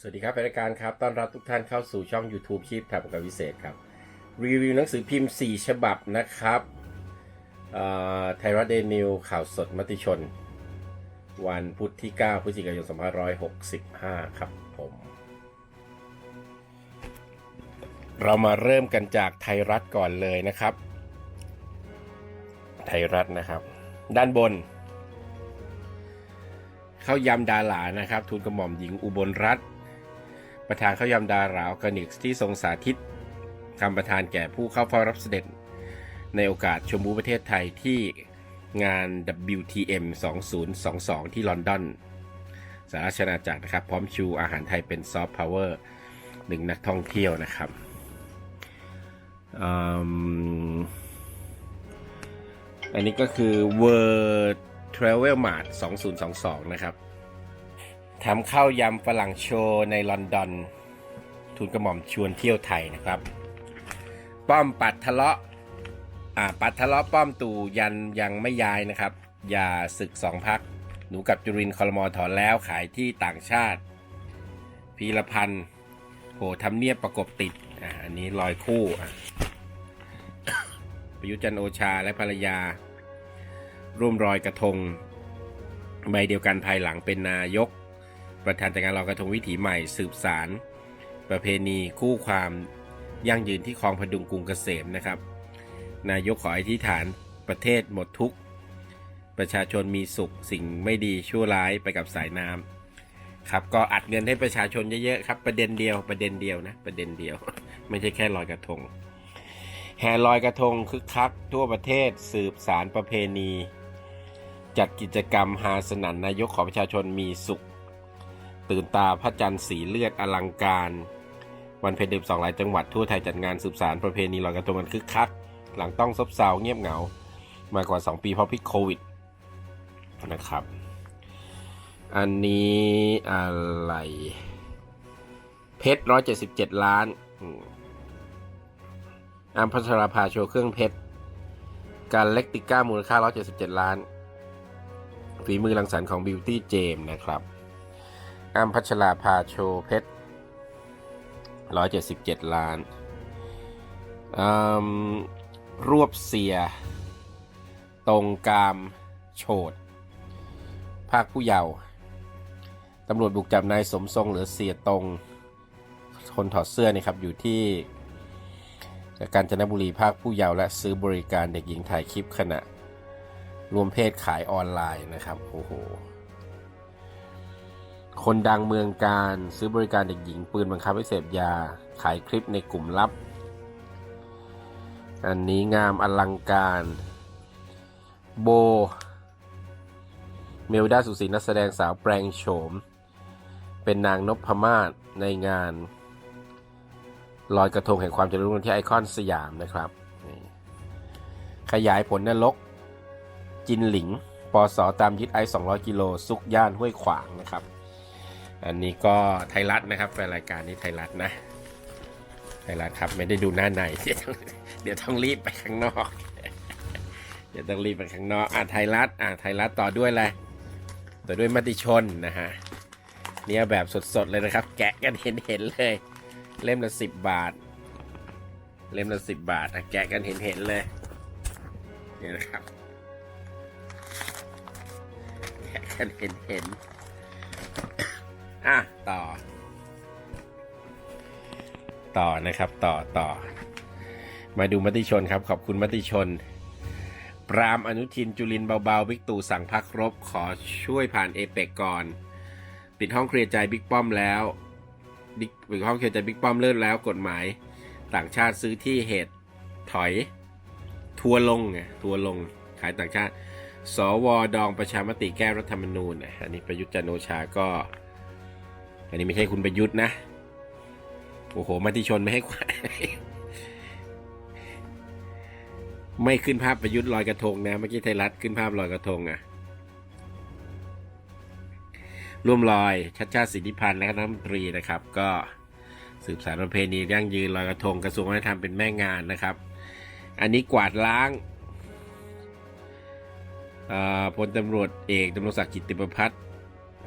สวัสดีครับรายการครับ ต้อนรับทุกท่านเข้าสู่ช่อง YouTube ชีพทำกับวิเศษครับ รีวิวหนังสือพิมพ์ 4 ฉบับนะครับไทยรัฐเดนิวข่าวสดมติชน วันพุธที่ 9 พฤศจิกายน 2565 ครับผม เรามาเริ่มกันจากไทยรัฐก่อนเลยนะครับ ไทยรัฐนะครับ ด้านบน เข้ายำดาหลานะครับทูลกระหม่อมหญิงอุบลรัตน์ ประธานข้าวยำดาหลาออร์แกนิกที่ทรงสาธิตคำประธานแก่ผู้เข้าเฝ้ารับเสด็จ ในโอกาสชมบูประเทศไทยที่งาน WTM 2022 ที่ลอนดอนสหราชอาจักรนะครับ พร้อมชูอาหารไทยเป็นซอฟต์พาวเวอร์หนึ่งนักท่องเที่ยวนะครับอันนี้ก็คือ World Travel Mart 2022 นะครับ ทำข้าวยำฝรั่งโชว์ในลอนดอนทูลกระหม่อมชวนเที่ยวไทยนะครับ ป้อมปัดทะเลาะอ่าปัดทะเลาะป้อมตู่ยันยังไม่ย้ายนะครับ อย่าศึกสองพัก หนูกับจุรินทร์คอรมอถอนแล้วขายที่ต่างชาติพีรพันธ์โหทำเนียบประกบติดอ่าอันนี้ลอยคู่อะประยุจันโอชาและภรรยา ร่วมรอยกระทง ใบเดียวกันภายหลังเป็นนายก ประธานจัดงานลอยกระทงวิถีใหม่สืบสารประเพณีคู่ความยั่งยืนที่คลองพดุงกรุงเกษมนะครับ นายกขออธิษฐานประเทศหมดทุกประชาชนมีสุขสิ่งไม่ดีชั่วร้ายไปกับสายน้ำครับก็อัดเงินให้ประชาชนเยอะๆครับประเด็นเดียวประเด็นเดียวนะประเด็นเดียว ไม่ใช่แค่ลอยกระทง แห่ลอยกระทงคึกคักทั่วประเทศสืบสารประเพณี จัดกิจกรรมฮาสนันนายกขอประชาชนมีสุข ตื่นตาพระจันทร์สีเลือดอลังการ วันเพ็ญเดือนสองหลายจังหวัดทั่วไทยจัดงานสืบสารประเพณีลอยกระทงกันคึกคัก หลังต้องซบเซาเงียบเหงา มากว่า 2 ปีเพราะพิษโควิดนะครับ อันนี้อะไร เพชรร้อยเจ็ดสิบเจ็ดล้านอัมพัชราภาโชว์เครื่องเพชรการเล็กติก้ามูลค่า 177 ล้าน ฝีมือรังสรรค์ของบิวตี้เจมนะครับ อัมพัชราภาโชเพชร177ล้าน รวบเสีย ตรงกาม โฉด ภาคผู้เยาว์ตำรวจบุกจับนายสมทรงหรือเสียตรง คนถอดเสื้อนี่ครับ อยู่ที่กาญจนบุรีภาคผู้เยาว์และซื้อบริการเด็กหญิงถ่ายคลิปขณะ รวมเพศขายออนไลน์นะครับ โอ้โห คนดังเมืองการซื้อบริการเด็กหญิงปืนบังคับให้เสพยา ขายคลิปในกลุ่มลับ อันนี้งามอลังการ โบ เมลดาสุศินักแสดงสาวแปลงโฉม เป็นนางนพมาศในงาน ลอยกระทงแห่งความเจริญรุ่งเรืองที่ไอคอนสยามนะครับ ขยายผลนรก จินหลิงปอสอตามยึดไอ 200 กิโล ซุกย่านห้วยขวางนะครับ อันนี้ก็ไทยรัฐนะครับแฟนรายการนี้ไทยรัฐนะ ไทยรัฐครับไม่ได้ดูหน้าในเดี๋ยวต้องเดี๋ยวต้องรีบไปข้างนอก เดี๋ยวต้องรีบไปข้างนอกอะไทยรัฐอะไทยรัฐต่อด้วยอะไรต่อด้วยมติชนนะฮะเนี่ยแบบสดๆเลยนะครับ แกะกันเห็นๆเลย เล่มละสิบบาท เล่มละสิบบาทอะแกะกันเห็นๆเลยเนี่นะครับแกะกันเห็นๆ อะต่อ ต่อนะครับต่อต่อ มาดูมติชนครับ ขอบคุณมติชน ปรามอนุทินจุลินเบาๆบิ๊กตู่สั่งพักรบ ขอช่วยผ่านเอเปกก่อน ปิดห้องเคลียร์ใจบิ๊กป้อมแล้วบิ๊กปิดห้องเคลียร์ใจบิ๊กป้อมเลิกแล้วกฎหมาย ต่างชาติซื้อที่เหตุถอย ทัวลงไงทัวลงขายต่างชาติสวดองประชามติแก้รัฐธรรมนูญอันนี้ประยุทธ์จันโอชาก็ อันนี้ไม่ใช่คุณประยุทธ์นะ โอ้โหมติชนไม่ให้ความไม่ขึ้นภาพประยุทธ์ลอยกระทงนะ เมื่อกี้ไทยรัฐขึ้นภาพลอยกระทงอะร่วมลอยชัดชาติสิทธิพันธ์และคณะมนตรีนะครับ ก็สืบสานประเพณียั่งยืนลอยกระทงกระทรวงวัฒนธรรมเป็นแม่งานนะครับ อันนี้กวาดล้างอ่อพลตำรวจเอกดำรงศักดิ์กิติประพัฒน์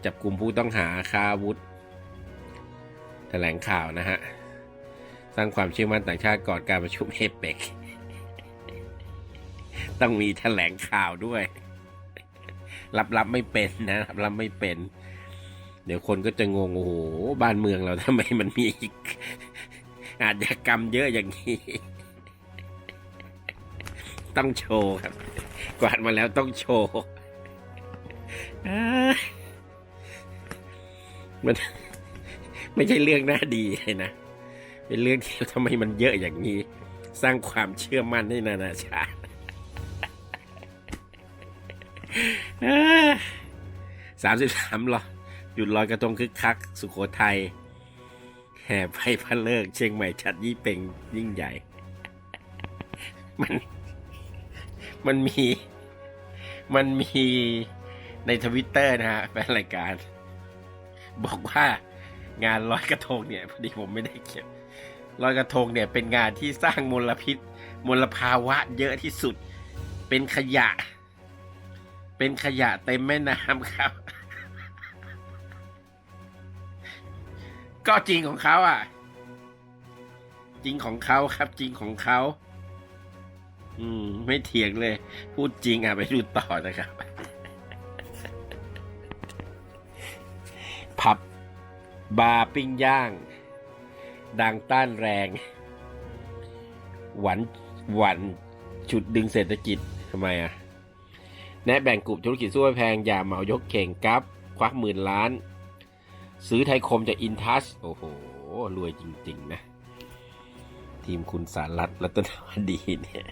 จับกลุ่มผู้ต้องหาค้าอาวุธ แถลงข่าวนะฮะ สร้างความเชื่อมั่นต่างชาติก่อนการประชุมเอเปกต้องมีแถลงข่าวด้วย รับรับไม่เป็นนะรับรับไม่เป็น เดี๋ยวคนก็จะงงโอ้โหบ้านเมืองเราทำไมมันมีอาชญากรรมเยอะอย่างนี้ ต้องโชว์ครับ กวาดมาแล้วต้องโชว์อ่ามัน ไม่ใช่เรื่องน่าดีเลยนะ เป็นเรื่องที่ทำไมมันเยอะอย่างนี้ สร้างความเชื่อมั่นให้นานาชาติสามสิบสามหรอหยุดลอยกระทงคึกคัก สุโขทัยแห่ไปพระเลิก เชียงใหม่ชัดยี่เป่งยิ่งใหญ่ มัน มันมี มันมีในทวิตเตอร์นะฮะแฟนรายการ บอกว่า งานลอยกระทงเนี่ยพอดีผมไม่ได้เขียนลอยกระทงเนี่ยเป็นงานที่สร้างมลพิษ มลภาวะเยอะที่สุด เป็นขยะ เป็นขยะเต็มแม่น้ำครับ ก็จริงของเขาอะ จริงของเขาครับ จริงของเขา อืม ไม่เถียงเลย พูดจริงอะไปดูต่อนะครับ บาปิ้งย่าง ดังต้านแรง หวันหวันฉุดดึงเศรษฐกิจทำไมอะ แนะแบ่งกลุ่มธุรกิจสู้ไม่แพง อย่าเหมายกเข่งกับ ควักหมื่นล้าน ซื้อไทยคมจากอินทัชโอ้โห รวยจริง ๆ นะ ทีมคุณสารัตน์รัตนวดีเนี่ย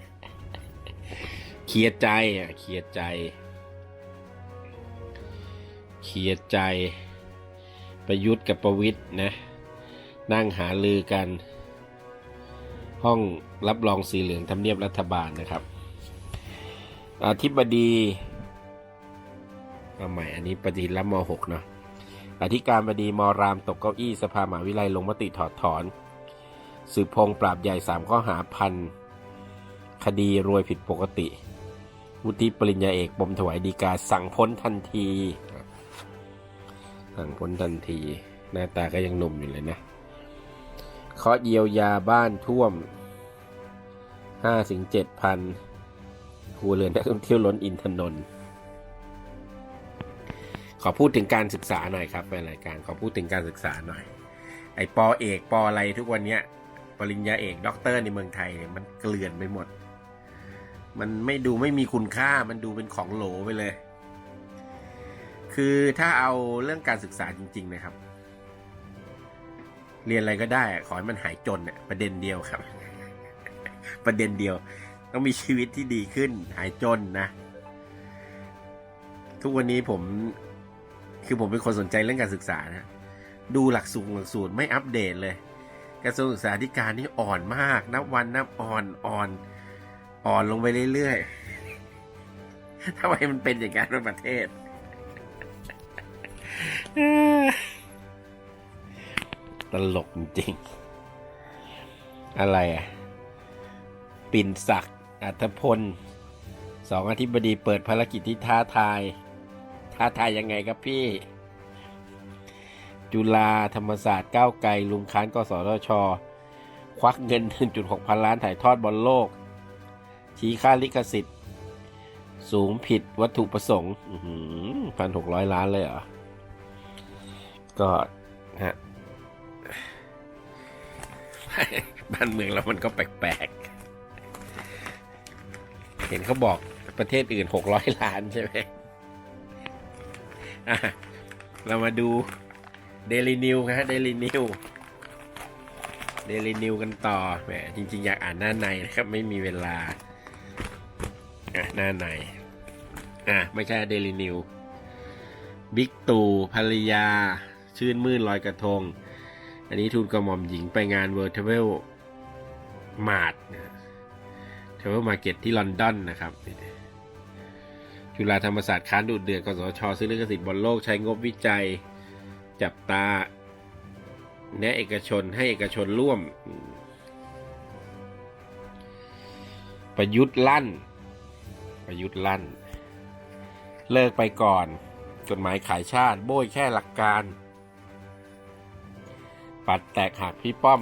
เคลียร์ใจอะเคลียร์ใจเคลียร์ใจ ประยุทธ์กับประวิทย์นะนั่งหาลือกัน ห้องรับรองสีเหลืองทำเนียบรัฐบาลนะครับ อธิบดีเอาใหม่อันนี้ปฏิรับม .6 เนาะอธิการบดีมรามตกเก้าอี้สภามหาวิทยาลัยลงมติถอดถอน สืบพงษ์ปราบใหญ่สามข้อหาพัน คดีรวยผิดปกติ วุฒิปริญญาเอกปมถวายดีกาสั่งพ้นทันที สั่งพ้นทันที หน้าตาก็ยังหนุ่มอยู่เลยนะเคาะเยียวยาบ้านท่วมห้าถึงเจ็ดพันครัวเรือนนักท่องเที่ยวล้นอินทนนท์ขอพูดถึงการศึกษาหน่อยครับในรายการขอพูดถึงการศึกษาหน่อย ไอปอเอกปออะไรทุกวันเนี้ย ปริญญาเอกด็อกเตอร์ในเมืองไทยเนี่ยมันเกลื่อนไปหมด มันไม่ดูไม่มีคุณค่ามันดูเป็นของโหลไปเลย คือถ้าเอาเรื่องการศึกษาจริง ๆ นะครับ เรียนอะไรก็ได้ ขอให้มันหายจนเนี่ยประเด็นเดียวครับ ประเด็นเดียว ต้องมีชีวิตที่ดีขึ้น หายจนนะ ทุกวันนี้ผมคือผมเป็นคนสนใจเรื่องการศึกษานะดูหลักสูตรหลักสูตรไม่อัปเดตเลยกระทรวงศึกษาธิการนี่อ่อนมาก นับวันนับอ่อนอ่อนอ่อนลงไปเรื่อยๆทำไมมันเป็นอย่างนั้นในประเทศ ตลกจริง อะไรอะ ปิ่นศักดิ์อัธพล สองอธิบดีเปิดภารกิจที่ท้าทาย ท้าทายยังไงครับพี่ จุฬาธรรมศาสตร์ก้าวไกล ลุมค้านกสทช ควักเงิน 1.6 พันล้านถ่ายทอดบอลโลก ชี้ค่าลิขสิทธิ์ สูงผิดวัตถุประสงค์พันหกร้อยล้านเลยเหรอ ก็ฮะบ้านเมืองเรามันก็แปลกๆ เห็นเขาบอกประเทศอื่นหกร้อยล้านใช่ไหมเรามาดูเดลินิวครับเดลินิวเดลินิวกันต่อแหมจริง ๆ อยากอ่านหน้าในนะครับ ไม่มีเวลาอะหน้าในอะไม่ใช่เดลินิวบิ๊กตู่ภรรยา ชื่นมื่นลอยกระทง อันนี้ทูลกระหม่อมหญิงไปงานเวิร์ทเวลมาร์ทเทเวลมาเก็ตที่ลอนดอนนะครับ จุฬาธรรมศาสตร์ค้านดูดเดือดกสชซื้อลิขสิทธิ์บอลโลกใช้งบวิจัยจับตาแนะเอกชนให้เอกชนร่วม ประยุทธ์ลั่น ประยุทธ์ลั่น เลิกไปก่อน กฎหมายขายชาติ โบยแค่หลักการ ปัดแตกหักพี่ป้อม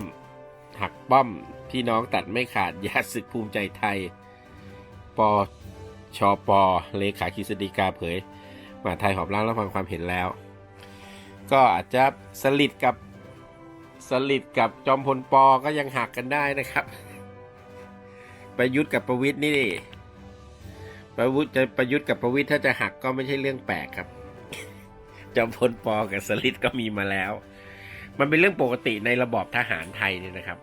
หักป้อม พี่น้องตัดไม่ขาดยาศึกภูมิใจไทย ปชปเลขากิจดีกาเผยมาไทยหอบล้างรับฟังความเห็นแล้ว ก็อาจจะสลิดกับสลิดกับจอมพลปอก็ยังหักกันได้นะครับ ประยุทธ์กับประวิทย์นี่ดิประวุฒิจะประยุทธ์กับประวิทย์ถ้าจะหักก็ไม่ใช่เรื่องแปลกครับ จอมพลปอกับสลิดก็มีมาแล้ว มันเป็นเรื่องปกติในระบอบทหารไทยเนี่ยนะครับ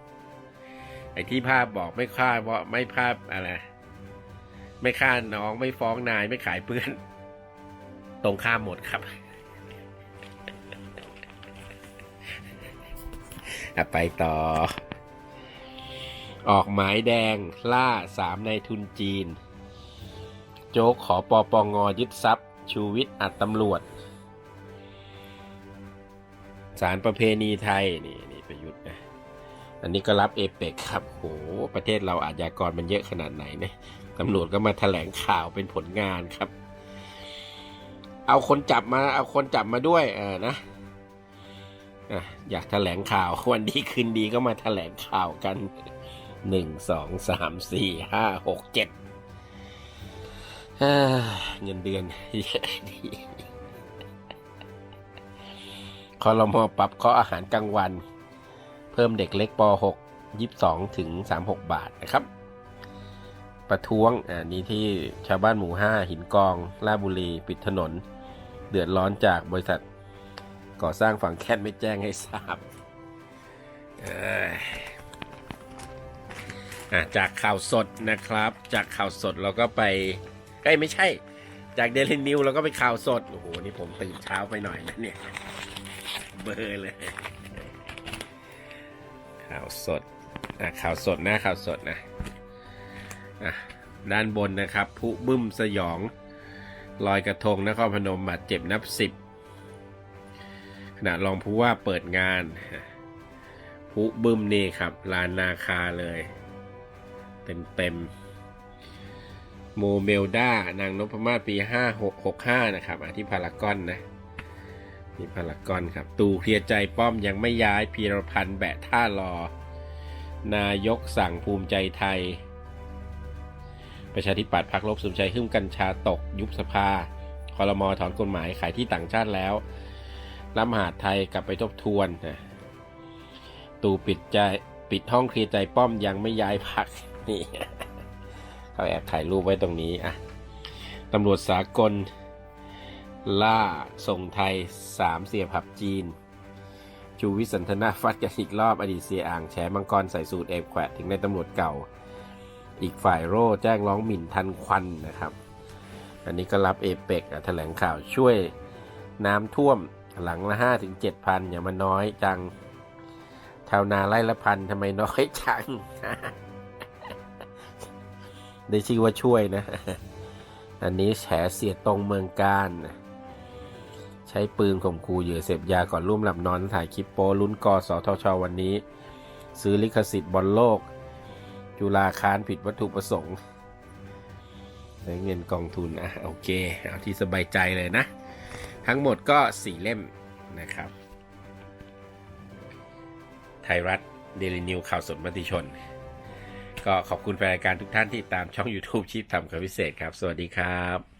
ไอ้ที่ภาพบอกไม่ฆ่าเพราะไม่ภาพอะไรไม่ฆ่าน้องไม่ฟ้องนายไม่ขายเพื่อน ตรงข้ามหมดครับไปต่อ ออกหมายแดงล่าสามในทุนจีน โจ๊กขอปอปองอยึดทรัพย์ ชูวิทย์อัดตำรวจ สารประเพณีไทยนี่นี่ประยุทธ์นะอันนี้ก็รับเอเปกครับโหประเทศเราอาชญากรมันเยอะขนาดไหนเนี่ยตำรวจก็มาแถลงข่าวเป็นผลงานครับ เอาคนจับมา เอาคนจับมาด้วย เออนะอะอยากแถลงข่าววันดีคืนดีก็มาแถลงข่าวกันหนึ่งสองสามสี่ห้าหกเจ็ดเอ้อเงินเดือนเยอะดี คอรมอปรับข้ออาหารกลางวัน เพิ่มเด็กเล็กป .6 22 ถึง 36 บาทนะครับ ประท้วงอ่านี้ที่ชาวบ้านหมู่ 5 หินกองลาบุรี ปิดถนน เดือดร้อนจากบริษัท ก่อสร้างฝั่งแค่ไม่แจ้งให้ทราบจากข่าวสดนะครับ จากข่าวสดเราก็ไปเอ้ไม่ใช่ จากเดลินิวเราก็ไปข่าวสด โอ้โห นี่ผมตื่นเช้าไปหน่อยนะเนี่ย เบอร์เลยข่าวสดอะข่าวสดนะข่าวสดนะอะด้านบนนะครับผู้บึ้มสยองลอยกระทงนครพนมบาดเจ็บนับสิบขณะรองผู้ว่าเปิดงานผู้บึ้มนี่ครับลานนาคาเลย เต็มเต็มๆโมเมลดานางนพมาศปี 5665 นะครับอะที่พารากอนนะ นี่พารากอนครับ ตูเคลียร์ใจป้อมยังไม่ย้ายพีรพันธ์แบะท่ารอ นายกสั่งภูมิใจไทย ประชาธิปัตย์พักลบสุมชัยหึ่มกัญชาตกยุบสภาคอรมอถอนกฎหมายขายที่ต่างชาติแล้วรับมหาไทยกลับไปทบทวนนะตูปิดใจปิดห้องเคลียร์ใจป้อมยังไม่ย้ายพักนี่เขาแอบถ่ายรูปไว้ตรงนี้อะตำรวจสากล ล่าส่งไทยสามเสียผับจีน ชูวิสันทนาฟัดกันอีกรอบอดีตเสียอ่างแฉมังกรใส่สูตรเอบแขวถึงในตำรวจเก่า อีกฝ่ายโร่แจ้งร้องหมิ่นทันควันนะครับ อันนี้ก็รับเอเปกแถลงข่าวช่วยน้ำท่วมหลังละห้าถึงเจ็ดพันอย่ามาน้อยจังชาวนาไร่ละพันทำไมน้อยจัง ได้ชื่อว่าช่วยนะ อันนี้แฉเสียตรงเมืองการ ช้ปืนข่มขู่เหยื่อเสพยาก่อนร่วมหลับนอนถ่ายคลิปโป้ลุ้นกสทช วันนี้ ซื้อลิขสิทธิ์บอลโลก จุฬาคารผิดวัตถุประสงค์ใช้เงินกองทุนอะโอเค เอาที่สบายใจเลยนะ ทั้งหมดก็สี่เล่มนะครับ ไทยรัฐเดลินิวข่าวสดมติชน ก็ขอบคุณแฟนรายการทุกท่านที่ตามช่อง YouTube ชีพทำกับพิเศษครับ สวัสดีครับ